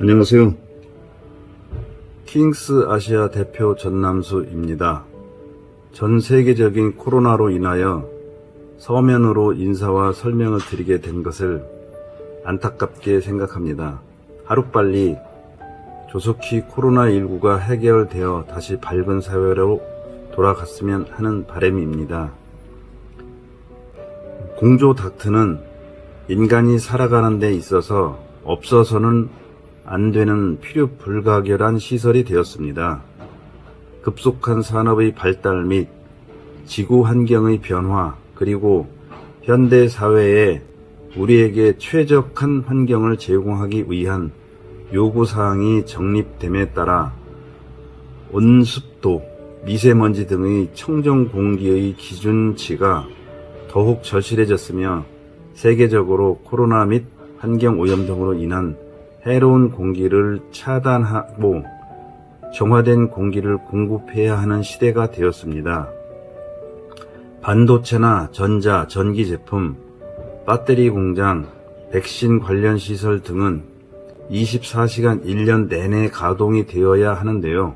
안녕하세요. 킹스 아시아 대표 전남수입니다. 전 세계적인 코로나로 인하여 서면으로 인사와 설명을 드리게 된 것을 안타깝게 생각합니다. 하루빨리 조속히 코로나19가 해결되어 다시 밝은 사회로 돌아갔으면 하는 바람입니다. 공조 닥트는 인간이 살아가는 데 있어서 없어서는 안 되는 필요 불가결한 시설이 되었습니다. 급속한 산업의 발달 및 지구 환경의 변화, 그리고 현대 사회에 우리에게 최적한 환경을 제공하기 위한 요구사항이 정립됨에 따라 온습도, 미세먼지 등의 청정 공기의 기준치가 더욱 절실해졌으며 세계적으로 코로나 및 환경 오염 등으로 인한 해로운 공기를 차단하고 정화된 공기를 공급해야 하는 시대가 되었습니다. 반도체나 전자, 전기 제품, 배터리 공장, 백신 관련 시설 등은 24시간 1년 내내 가동이 되어야 하는데요.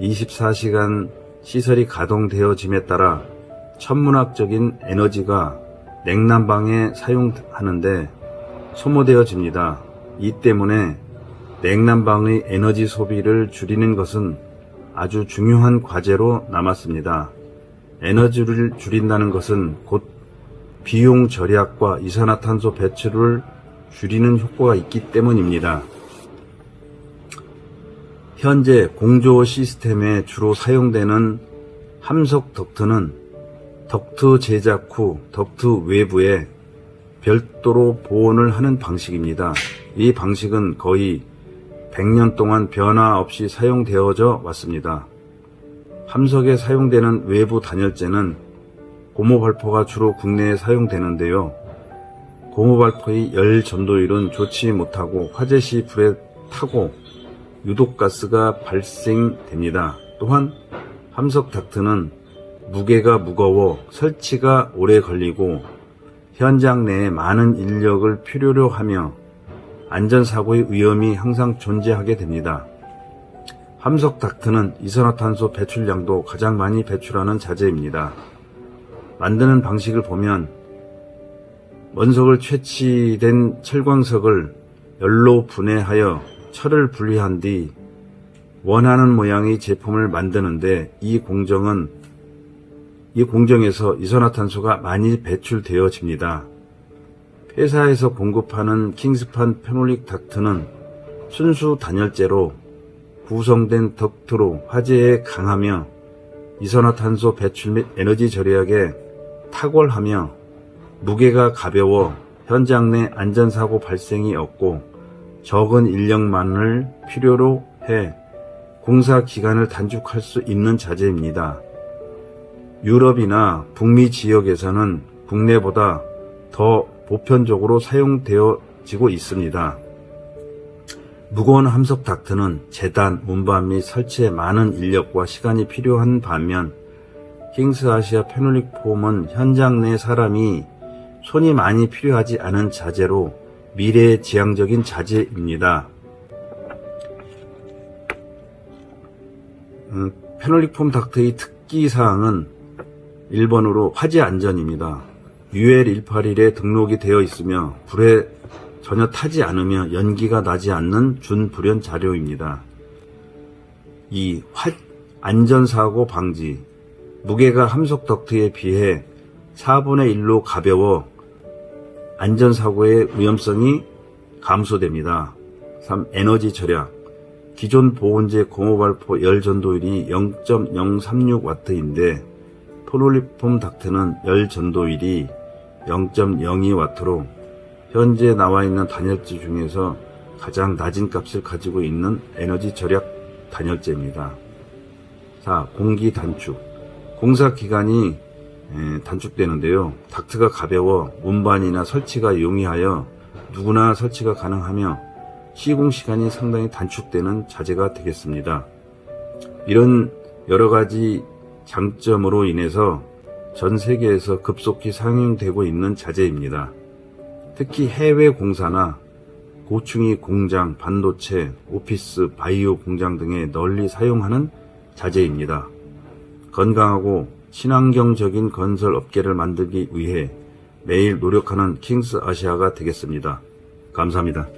24시간 시설이 가동되어짐에 따라 천문학적인 에너지가 냉난방에 사용하는데 소모되어집니다. 이 때문에 냉난방의 에너지 소비를 줄이는 것은 아주 중요한 과제로 남았습니다. 에너지를 줄인다는 것은 곧 비용 절약과 이산화탄소 배출을 줄이는 효과가 있기 때문입니다. 현재 공조 시스템에 주로 사용되는 함석 덕트는 덕트 제작 후 덕트 외부에 별도로 보온을 하는 방식입니다. 이 방식은 거의 100년 동안 변화 없이 사용되어져 왔습니다. 함석에 사용되는 외부 단열재는 고무 발포가 주로 국내에 사용되는데요. 고무 발포의 열 전도율은 좋지 못하고 화재 시 불에 타고 유독가스가 발생됩니다. 또한 함석 닥트는 무게가 무거워 설치가 오래 걸리고 현장 내에 많은 인력을 필요로 하며 안전사고의 위험이 항상 존재하게 됩니다. 함석 닥트는 이산화탄소 배출량도 가장 많이 배출하는 자재입니다. 만드는 방식을 보면 원석을 채취된 철광석을 열로 분해하여 철을 분리한 뒤 원하는 모양의 제품을 만드는데 이 공정은 이 공정에서 이산화탄소가 많이 배출되어집니다. 회사에서 공급하는 킹스판 페놀릭 닥트는 순수 단열재로 구성된 덕트로 화재에 강하며 이산화탄소 배출 및 에너지 절약에 탁월하며 무게가 가벼워 현장 내 안전사고 발생이 없고 적은 인력만을 필요로 해 공사 기간을 단축할 수 있는 자재입니다. 유럽이나 북미 지역에서는 국내보다 더 보편적으로 사용되어지고 있습니다. 무거운 함석 닥트는 재단, 운반 및 설치에 많은 인력과 시간이 필요한 반면 킹스 아시아 페놀릭 폼은 현장 내 사람이 손이 많이 필요하지 않은 자재로 미래 지향적인 자재입니다. 음, 페놀릭 폼 닥트의 특기사항은 1번으로 화재 안전입니다. UL 181에 등록이 되어 있으며 불에 전혀 타지 않으며 연기가 나지 않는 준불연 자료입니다. 2. 안전사고 방지 무게가 함석 덕트에 비해 4분의 1로 가벼워 안전사고의 위험성이 감소됩니다. 3. 에너지 절약 기존 보온재 고무발포 열 전도율이 0.036W인데 포놀리폼 닥트는 열 전도율이 0.02W로 현재 나와 있는 단열재 중에서 가장 낮은 값을 가지고 있는 에너지 절약 단열재입니다. 4. 공기 단축. 공사 기간이 단축되는데요. 닥트가 가벼워 운반이나 설치가 용이하여 누구나 설치가 가능하며 시공 시간이 상당히 단축되는 자재가 되겠습니다. 이런 여러 가지 장점으로 인해서 전 세계에서 급속히 사용되고 있는 자재입니다. 특히 해외 공사나 고충이 공장, 반도체, 오피스, 바이오 공장 등에 널리 사용하는 자재입니다. 건강하고 친환경적인 건설 업계를 만들기 위해 매일 노력하는 킹스 아시아가 되겠습니다. 감사합니다.